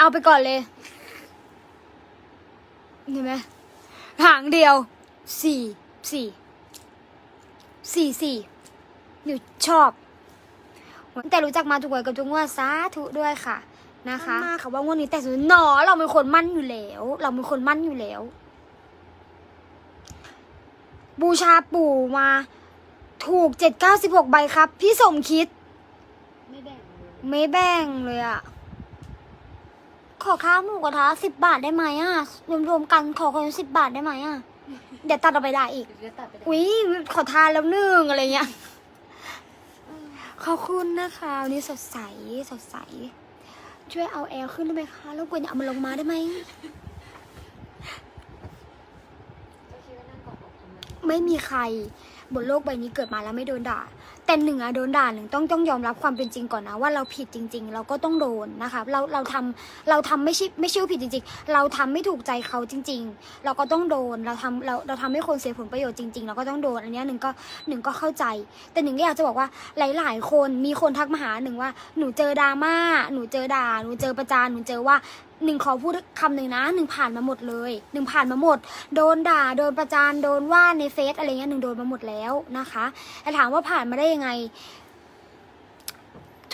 เอาไปก่อนเลย เห็นไหมหางเดียว สี่สี่ สี่สี่หนูชอบแต่รู้จักมาทุกวันกับทุกงวดสาธุด้วยค่ะนะคะมาค่ะว่างวดนี้แต่สุดหนอเราเป็นคนมั่นอยู่แล้ว เราเป็นคนมั่นอยู่แล้ว บูชาปู่มา ถูกเจ็ดเก้าสิบหกใบครับ พี่สมคิด ไม่แบ่งเลยไม่แบ่งเลยอะ ขอข้าวหมูกระทะสิบบาทได้ไหมอะรวมๆกันขอคนสิบบาทได้ไหมอะเดี๋ยวตัดเอาไปได้อีก เดี๋ยวจะตัดไปได้อุ๊ยขอทานแล้วหนึ่งอะไรเงี้ย ขอบคุณนะคะวันนี้สดใสสดใส ช่วยเอาแอร์ขึ้นได้ไหมคะแล้วกวนอย่าเอามันลงมาได้ไหม ก็คิดว่านั่งกอดอกทำไมไม่มีใครบนโลกใบนี้เกิดมาแล้วไม่โดนด่า แต่หนึ่งอะโดนด่าหนึ่งต้องต้องยอมรับความเป็นจริงก่อนนะว่าเราผิดจริง ๆ เราก็ต้องโดนนะคะเราเราทำเราทำไม่ใช่ไม่ใช่ว่าผิดจริง ๆ เราทำไม่ถูกใจเขาจริง ๆ เราก็ต้องโดนเราทำเราเราทำให้คนเสียผลประโยชน์จริงๆ เราก็ต้องโดนอันนี้หนึ่งก็หนึ่งก็เข้าใจ แต่หนึ่งก็อยากจะบอกว่าหลาย ๆ คนมีคนทักมาหาหนึ่งว่าหนูเจอดราม่าหนูเจอด่าหนูเจอประจานหนูเจอว่าหนึ่งขอพูดคำหนึ่งนะหนึ่งผ่านมาหมดเลยหนึ่งผ่านมาหมด โดนด่าโดนประจานโดนว่าในเฟซอะไรเงี้ยหนึ่งโดนมาหมดแล้วนะคะแต่ถามว่าผ่านมาได้ยังไง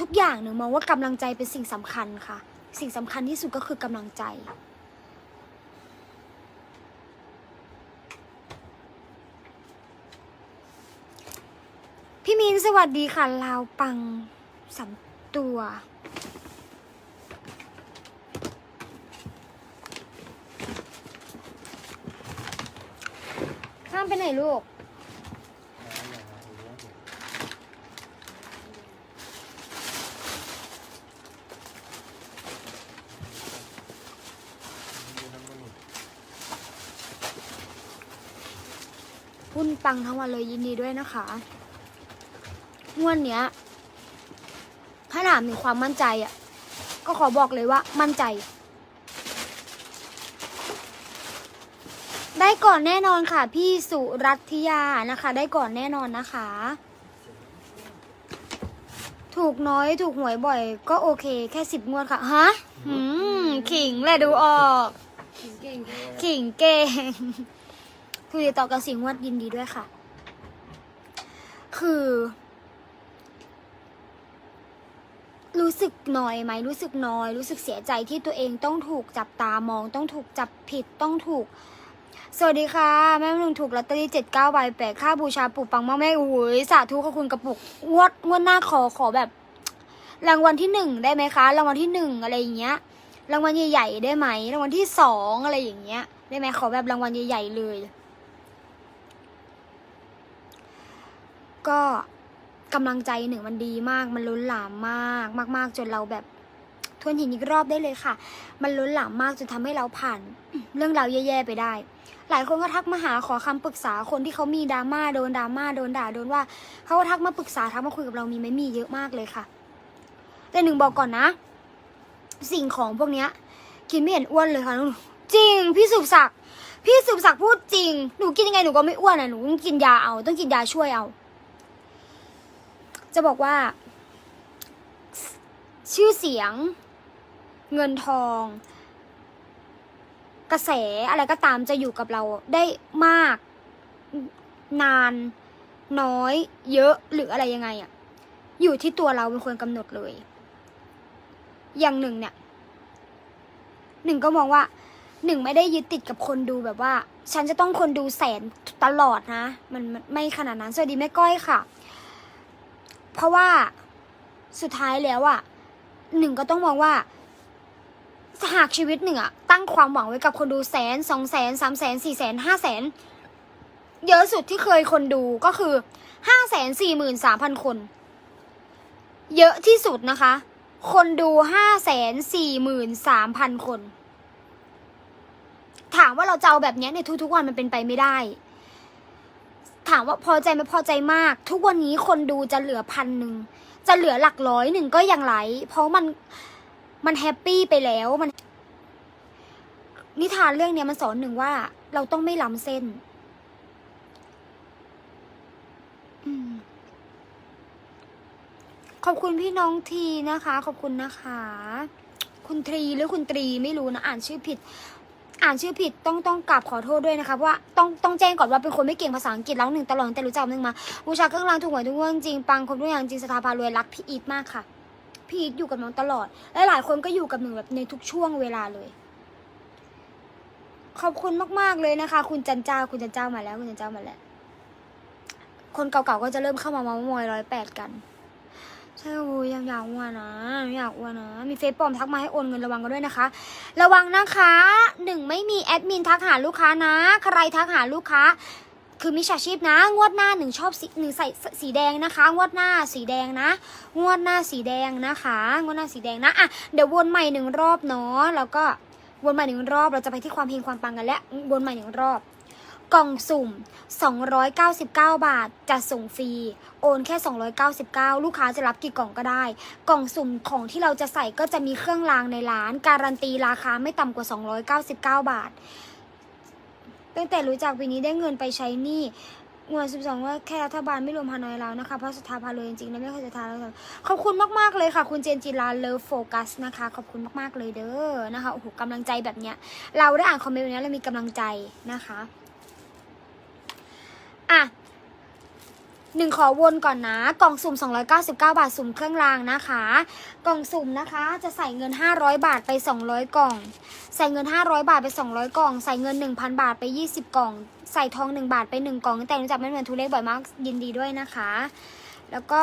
ทุกอย่างหนึ่งมองว่ากำลังใจเป็นสิ่งสำคัญค่ะ สิ่งสำคัญที่สุดก็คือกำลังใจพี่มินสวัสดีค่ะลาวปังสามตัว ข้ามไปไหนลูก หุ้นปังทั้งวันเลยยินดีด้วยนะคะงวดเนี้ย ถ้าถามถึงความมั่นใจอะ ก็ขอบอกเลยว่ามั่นใจ ได้ก่อนแน่นอนค่ะ พี่สุรัตยานะคะ ได้ก่อนแน่นอนนะคะ ถูกน้อยถูกหวยบ่อย ก็โอเคแค่สิบงวดค่ะฮะหืมขิงแหละดูออก ขิงเก่ง คุยต่อกับสิงวัดยินดีด้วยค่ะ คือ รู้สึกน้อยไหมรู้สึกน้อย รู้สึกเสียใจที่ตัวเองต้องถูกจับตามอง ต้องถูกจับผิดต้องถูก สวัสดีค่ะ แม่หนึ่งถูกลอตเตอรี่เจ็ดเก้าใบแปดค่าบูชาปู่ปังมากแม่โอ้ยสาธุขอบคุณกระปุกงวดงวดหน้าขอขอแบบ รางวัลที่หนึ่งได้ไหมคะ รางวัลที่หนึ่งอะไรอย่างเงี้ยรางวัลใหญ่ๆได้ไหมรางวัลที่สองอะไรอย่างเงี้ย ได้ไหมขอแบบรางวัลใหญ่ๆเลย ก็กำลังใจหนึ่งมันดีมาก มันล้นหลามมากมาก ๆ จนเราแบบทวนหินอีกรอบได้เลยค่ะ มันล้นหลามมากจนทำให้เราผ่าน เรื่องราวแย่ๆไปได้ หลายคนก็ทักมาหาขอคำปรึกษาคนที่เขามีดราม่าโดนดราม่าโดนด่าโดนว่าเขาก็ทักมาปรึกษาทักมาคุยกับเรามีไหมมีเยอะมากเลยค่ะ แต่หนึ่งบอกก่อนนะ สิ่งของพวกเนี้ยกินไม่เห็นอ้วนเลยค่ะจริงพี่สุบศักดิ์พี่สุบศักดิ์พูดจริงหนูกินยังไงหนูก็ไม่อ้วนอะหนูต้องกินยาเอา ต้องกินยาช่วยเอา จะบอกว่า ชื่อเสียง เงินทอง กระแสอะไรก็ตามจะอยู่กับเราได้มาก นาน น้อย เยอะหรืออะไรยังไงอะอยู่ที่ตัวเราเป็นคนกำหนดเลย อย่างหนึ่งเนี่ย หนึ่งก็มองว่าหนึ่งไม่ได้ยึดติดกับคนดูแบบว่า ฉันจะต้องคนดูแสนตลอดนะ มันมันไม่ขนาดนั้น สวัสดีแม่ก้อยค่ะ เพราะว่าสุดท้ายแล้วอะหนึ่งก็ต้องมองว่าหากชีวิตหนึ่งอะตั้งความหวังไว้กับคนดูแสนสองแสนสามแสนสี่แสนห้าแสนเยอะสุดที่เคยคนดูก็คือห้าแสนสี่หมื่นสามพันคน เยอะที่สุดนะคะ คนดูห้าแสนสี่หมื่นสามพันคน ถามว่าเราจะเอาแบบนี้ในทุกๆวันมันเป็นไปไม่ได้ ถามว่าพอใจไหมพอใจมาก ทุกวันนี้คนดูจะเหลือพันหนึ่งจะเหลือหลักร้อยหนึ่งก็ยังไหลเพราะมันมันแฮปปี้ไปแล้วมัน นิทานเรื่องเนี้ยมันสอนหนึ่งว่า เราต้องไม่ล้ำเส้นขอบคุณพี่น้องทีนะคะ ขอบคุณนะคะ คุณทรีหรือคุณตรีไม่รู้นะ อ่านชื่อผิด อ่านชื่อผิดต้องต้องกราบขอโทษด้วยนะคะเพราะว่าต้องต้องแจ้งก่อนว่าเป็นคนไม่เก่งภาษาอังกฤษแล้วหนึ่งตลอดแต่รู้จักหนึ่งมาบูชาเครื่องรางถูกหวยทุกเรื่องจริงปังครบทุกอย่างจริงสถาพารวยรักพี่อีทมากค่ะ พี่อีทอยู่กับน้องตลอด และหลายคนก็อยู่กับหนึ่งแบบในทุกช่วงเวลาเลย ขอบคุณมากๆเลยนะคะ คุณจันเจ้าคุณจันเจ้ามาแล้ว คุณจันเจ้ามาแล้ว คนเก่าๆก็จะเริ่มเข้ามาเมามอยร้อยแปดกัน ใช่โอ้ยยังอยากอ้วนนะอยากอ้วนนะ มีเฟซปลอมทักมาให้โอนเงินระวังกันด้วยนะคะ ระวังนะคะหนึ่งไม่มีแอดมินทักหาลูกค้านะ ใครทักหาลูกค้า คือมิจฉาชีพนะ งวดหน้าหนึ่งชอบสีหนึ่งใส่สีแดงนะคะ งวดหน้าสีแดงนะ งวดหน้าสีแดงนะคะ งวดหน้าสีแดงนะอะเดี๋ยววนใหม่หนึ่งรอบเนาะแล้วก็วนใหม่หนึ่งรอบเราจะไปที่ความเฮงความปังกันแล้ววนใหม่หนึ่งรอบ กล่องสุ่ม 299 บาท จะส่งฟรี โอนแค่ 299 ลูกค้าจะรับกี่กล่องก็ได้ กล่องสุ่มของที่เราจะใส่ก็จะมีเครื่องรางในร้าน การันตีราคาไม่ต่ำกว่า 299 บาท ตั้งแต่รู้จักปีนี้ได้เงินไปใช้หนี้งวด12 ว่าแค่รัฐบาลไม่รวมฮานอยแล้วนะคะ เพราะสถาพาเลยจริงๆ แล้วไม่เคยจะทานแล้วขอบคุณมากๆเลยค่ะ คุณเจนจิลาเลิฟโฟกัสนะคะ ขอบคุณมากๆเลยเด้อนะคะ โอ้โหกำลังใจแบบเนี้ย เราได้อ่านคอมเมนต์นี้เรามีกำลังใจนะคะ อะหนึ่งขอวนก่อนนะ กล่องสุ่ม 299 บาทสุ่มเครื่องรางนะคะ กล่องสุ่มนะคะ จะใส่เงิน 500 บาทไป 200 กล่อง ใส่เงิน 500 บาทไป 200 กล่อง ใส่เงิน 1,000 บาทไป 20 กล่อง ใส่ทอง 1 บาทไป 1 กล่อง แต่รู้จักไม่เหมือนทุเล็กบ่อยมากยินดีด้วยนะคะ แล้วก็